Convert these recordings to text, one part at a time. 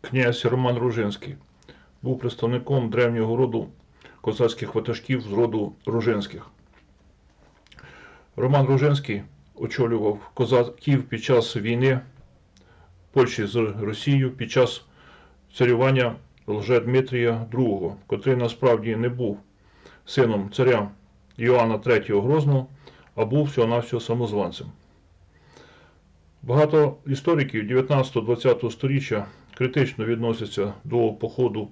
Князь Роман Ружинський був представником древнього роду козацьких ватажків з роду Ружинських. Роман Ружинський очолював козаків під час війни Польщі з Росією під час царювання Лже Дмитрія II, котрий насправді не був сином царя Іоанна III Грозного, а був всього-навсього самозванцем. Багато істориків 19-20 століття критично відносяться до походу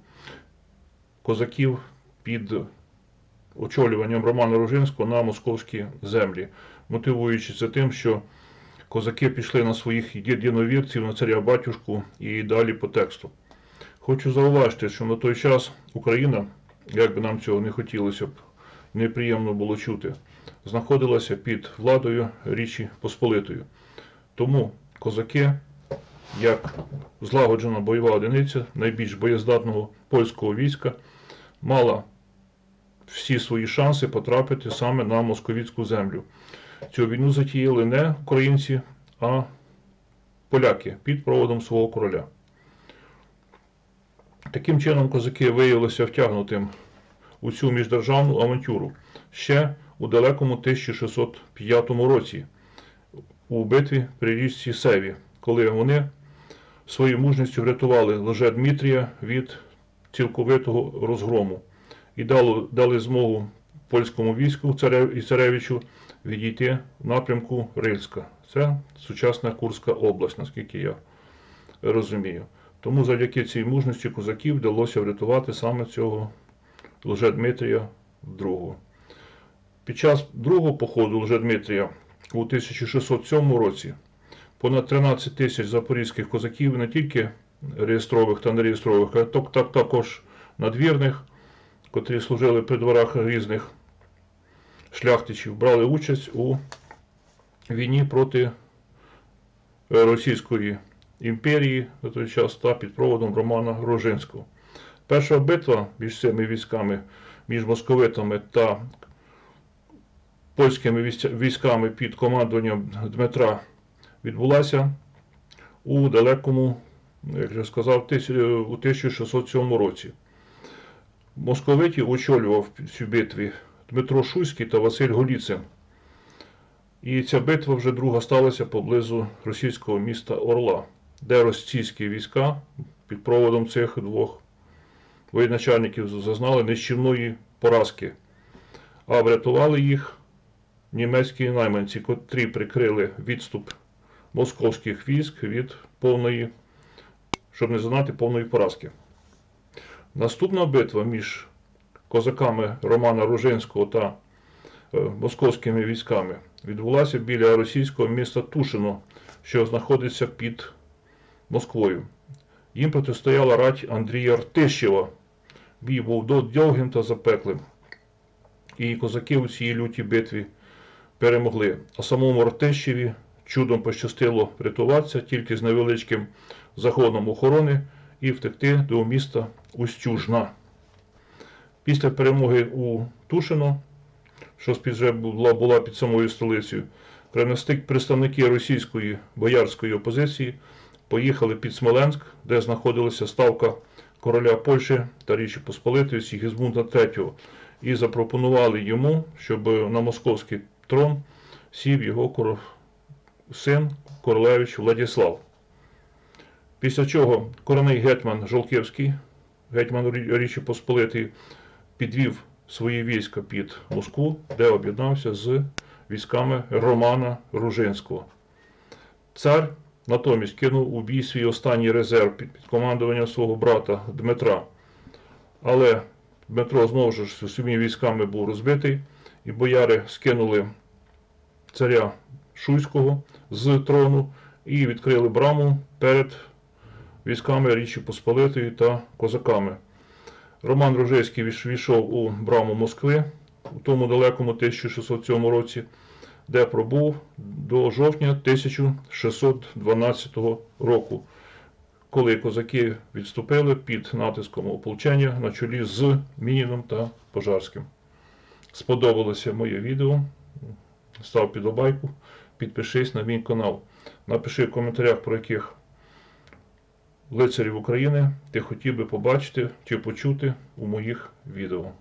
козаків під очолюванням Романа Рожинського на московські землі, мотивуючи це тим, що козаки пішли на своїх єдиновірців, на царя батюшку і далі по тексту. Хочу зауважити, що на той час Україна, як би нам цього не хотілося б, неприємно було чути, знаходилася під владою Річі Посполитою. Тому козаки, як злагоджена бойова одиниця найбільш боєздатного польського війська, мала всі свої шанси потрапити саме на московіцьку землю. Цю війну затіяли не українці, а поляки під проводом свого короля. Таким чином, козаки виявилися втягнутим у цю міждержавну авантюру ще у далекому 1605 році у битві при річці Севі, коли вони своєю мужністю врятували лже Дмитрія від цілковитого розгрому і дали, дали змогу польському війську і царевичу відійти в напрямку Рильська. Це сучасна Курська область, наскільки я розумію. Тому завдяки цій мужності козаків вдалося врятувати саме цього лже Дмитрія II. Під час другого походу лже Дмитрія у 1607 році понад 13 тисяч запорізьких козаків не тільки реєстрових та нереєстрових, а так, так, також надвірних, котрі служили при дворах різних шляхтичів, брали участь у війні проти е, Російської імперії на той час та під проводом Романа Рожинського. Перша битва між цими військами, між московитами та польськими військами під командуванням Дмитра відбулася у далекому, як я сказав, у 1607 році. Московитів очолював цю битві Дмитро Шуйський та Василь Голіцин. І ця битва вже друга сталася поблизу російського міста Орла, де російські війська під проводом цих двох воєначальників зазнали нищівної поразки, а врятували їх німецькі найманці, котрі прикрили відступ московських військ від повної, щоб не зазнати повної поразки. Наступна битва між козаками Романа Ружинського та е, московськими військами відбулася біля російського міста Тушино, що знаходиться під Москвою. Їм протистояла рать Андрія Ртищева. Бій був до- довгим та запеклим. І козаки у цій лютій битві перемогли. А самому Ртищеві чудом пощастило врятуватися тільки з невеличким заходом охорони і втекти до міста Устюжна. Після перемоги у Тушино, що вже була, була під самою столицею, представники російської боярської опозиції поїхали під Смоленськ, де знаходилася ставка короля Польщі та Річі Посполитої Сігізмунда III, і запропонували йому, щоб на московський трон сів його син королевич Владислав. Після чого короний гетьман Жолківський, гетьман Річі Посполитої, підвів свої війська під Москву, де об'єднався з військами Романа Ружинського. Цар натомість кинув у бій свій останній резерв під, командуванням свого брата Дмитра. Але Дмитро знову ж своїми військами був розбитий, і бояри скинули царя Шуйського з трону і відкрили браму перед військами Річі Посполитої та козаками. Роман Рожейський війшов у браму Москви у тому далекому 1607 році, де пробув до жовтня 1612 року, коли козаки відступили під натиском ополчення на чолі з Мініном та Пожарським. Сподобалося моє відео. Став підобайку, підпишись на мій канал. Напиши в коментарях, про яких лицарів України ти хотів би побачити чи почути у моїх відео?